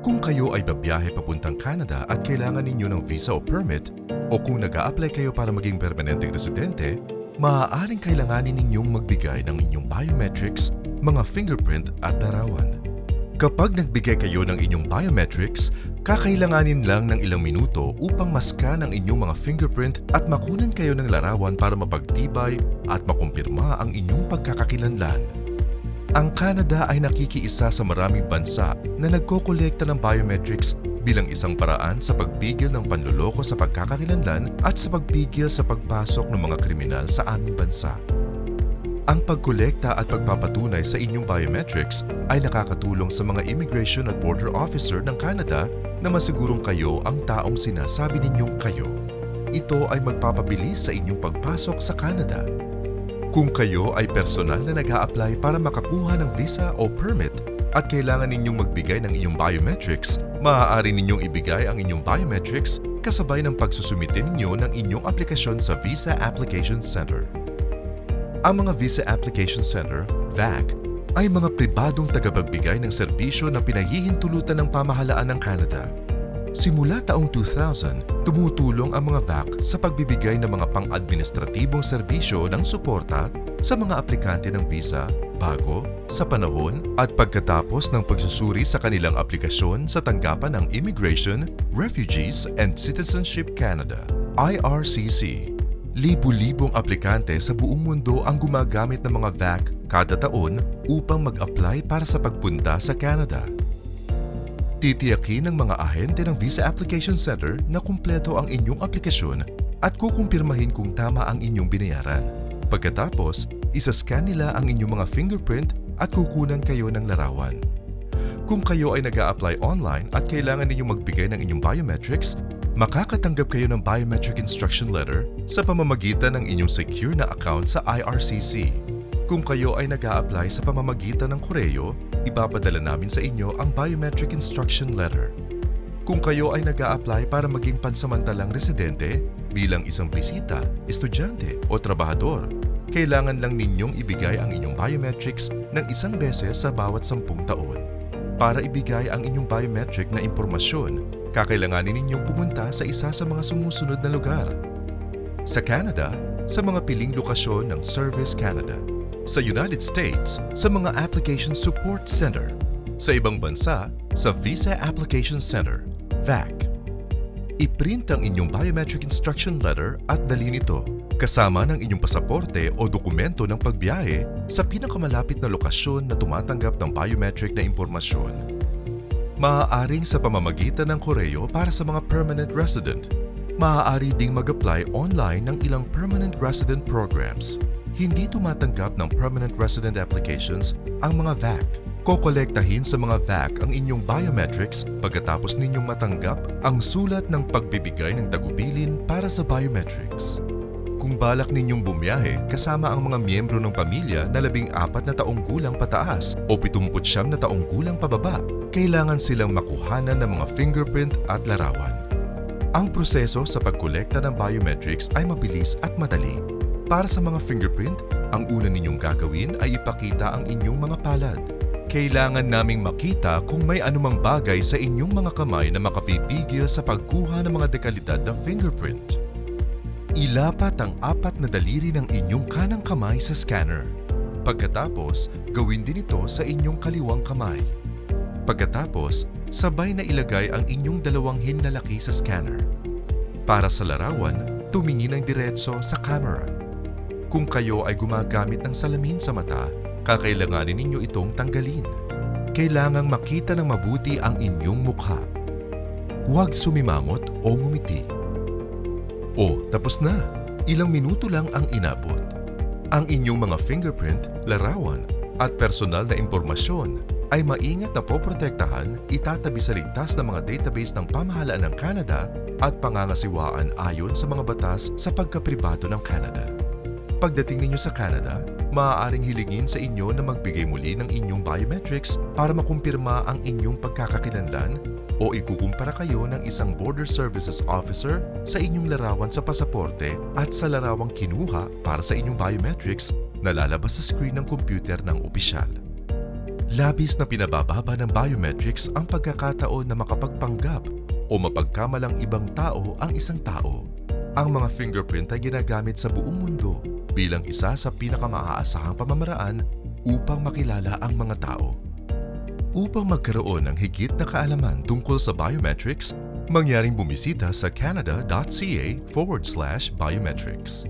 Kung kayo ay babiyahe papuntang Canada at kailangan ninyo ng visa o permit, o kung nag apply kayo para maging permanenteng residente, maaaring kailanganin ninyong magbigay ng inyong biometrics, mga fingerprint at larawan. Kapag nagbigay kayo ng inyong biometrics, kakailanganin lang ng ilang minuto upang maskan ang inyong mga fingerprint at makunan kayo ng larawan para mapagtibay at makumpirma ang inyong pagkakakilanlan. Ang Canada ay nakikiisa sa maraming bansa na nagkokolekta ng biometrics bilang isang paraan sa pagpigil ng panluloko sa pagkakakilanlan at sa pagpigil sa pagpasok ng mga kriminal sa aming bansa. Ang pagkolekta at pagpapatunay sa inyong biometrics ay nakakatulong sa mga immigration at border officer ng Canada na masigurong kayo ang taong sinasabi ninyong kayo. Ito ay magpapabilis sa inyong pagpasok sa Canada. Kung kayo ay personal na nag apply para makakuha ng visa o permit at kailangan ninyong magbigay ng inyong biometrics, maaari ninyong ibigay ang inyong biometrics kasabay ng pagsusumite ninyo ng inyong aplikasyon sa Visa Application Center. Ang mga Visa Application Center, VAC, ay mga pribadong tagapagbigay ng serbisyo na pinahihintulutan ng pamahalaan ng Canada. Simula taong 2000, tumutulong ang mga VAC sa pagbibigay ng mga pang-administratibong serbisyo ng suporta sa mga aplikante ng visa bago, sa panahon at pagkatapos ng pagsusuri sa kanilang aplikasyon sa tanggapan ng Immigration, Refugees and Citizenship Canada, IRCC. Libu-libong aplikante sa buong mundo ang gumagamit ng mga VAC kada taon upang mag-apply para sa pagpunta sa Canada. Titiyakin ng mga ahente ng Visa Application Center na kumpleto ang inyong aplikasyon at kukumpirmahin kung tama ang inyong binayaran. Pagkatapos, isascan nila ang inyong mga fingerprint at kukunan kayo ng larawan. Kung kayo ay nag apply online at kailangan ninyong magbigay ng inyong biometrics, makakatanggap kayo ng biometric instruction letter sa pamamagitan ng inyong secure na account sa IRCC. Kung kayo ay nag apply sa pamamagitan ng Koreo, ipapadala namin sa inyo ang biometric instruction letter. Kung kayo ay nag apply para maging pansamantalang residente bilang isang bisita, estudyante o trabahador, kailangan lang ninyong ibigay ang inyong biometrics ng isang beses sa bawat sampung taon. Para ibigay ang inyong biometric na impormasyon, kakailanganin ninyong pumunta sa isa sa mga sumusunod na lugar. Sa Canada, sa mga piling lokasyon ng Service Canada. Sa United States, sa mga Application Support Center. Sa ibang bansa, sa Visa Application Center, VAC. I-print ang inyong biometric instruction letter at dalhin ito kasama ng inyong pasaporte o dokumento ng pagbiyahe sa pinakamalapit na lokasyon na tumatanggap ng biometric na impormasyon. Maaaring sa pamamagitan ng Koreo para sa mga permanent resident. Maaari ding mag-apply online ng ilang permanent resident programs. Hindi tumatanggap ng permanent resident applications ang mga VAC. Kokolektahin sa mga VAC ang inyong biometrics pagkatapos ninyong matanggap ang sulat ng pagbibigay ng tagubilin para sa biometrics. Kung balak ninyong bumiyahe kasama ang mga miyembro ng pamilya na labing apat na taong gulang pataas o pitumumputsyam na taong gulang pababa, kailangan silang makuhanan ng mga fingerprint at larawan. Ang proseso sa pagkolekta ng biometrics ay mabilis at madali. Para sa mga fingerprint, ang una ninyong gagawin ay ipakita ang inyong mga palad. Kailangan naming makita kung may anumang bagay sa inyong mga kamay na makapipigil sa pagkuha ng mga dekalidad na fingerprint. Ilapat ang apat na daliri ng inyong kanang kamay sa scanner. Pagkatapos, gawin din ito sa inyong kaliwang kamay. Pagkatapos, sabay na ilagay ang inyong dalawang hinlalaki sa scanner. Para sa larawan, tumingin ng diretso sa camera. Kung kayo ay gumagamit ng salamin sa mata, kakailanganin ninyo itong tanggalin. Kailangang makita ng mabuti ang inyong mukha. Huwag sumimangot o ngumiti. O, tapos na. Ilang minuto lang ang inabot. Ang inyong mga fingerprint, larawan, at personal na impormasyon ay maingat na poprotektahan, itatabi sa ligtas na mga database ng pamahalaan ng Canada at pangangasiwaan ayon sa mga batas sa pagkapribado ng Canada. Pagdating ninyo sa Canada, maaaring hilingin sa inyo na magbigay muli ng inyong biometrics para makumpirma ang inyong pagkakakilanlan o ikukumpara kayo ng isang Border Services Officer sa inyong larawan sa pasaporte at sa larawang kinuha para sa inyong biometrics na lalabas sa screen ng computer ng opisyal. Labis na pinabababa ng biometrics ang pagkakataon na makapagpanggap o mapagkamalang ibang tao ang isang tao. Ang mga fingerprint ay ginagamit sa buong mundo bilang isa sa pinakamaasahang pamamaraan upang makilala ang mga tao. Upang magkaroon ng higit na kaalaman tungkol sa biometrics, mangyaring bumisita sa canada.ca forward slash biometrics.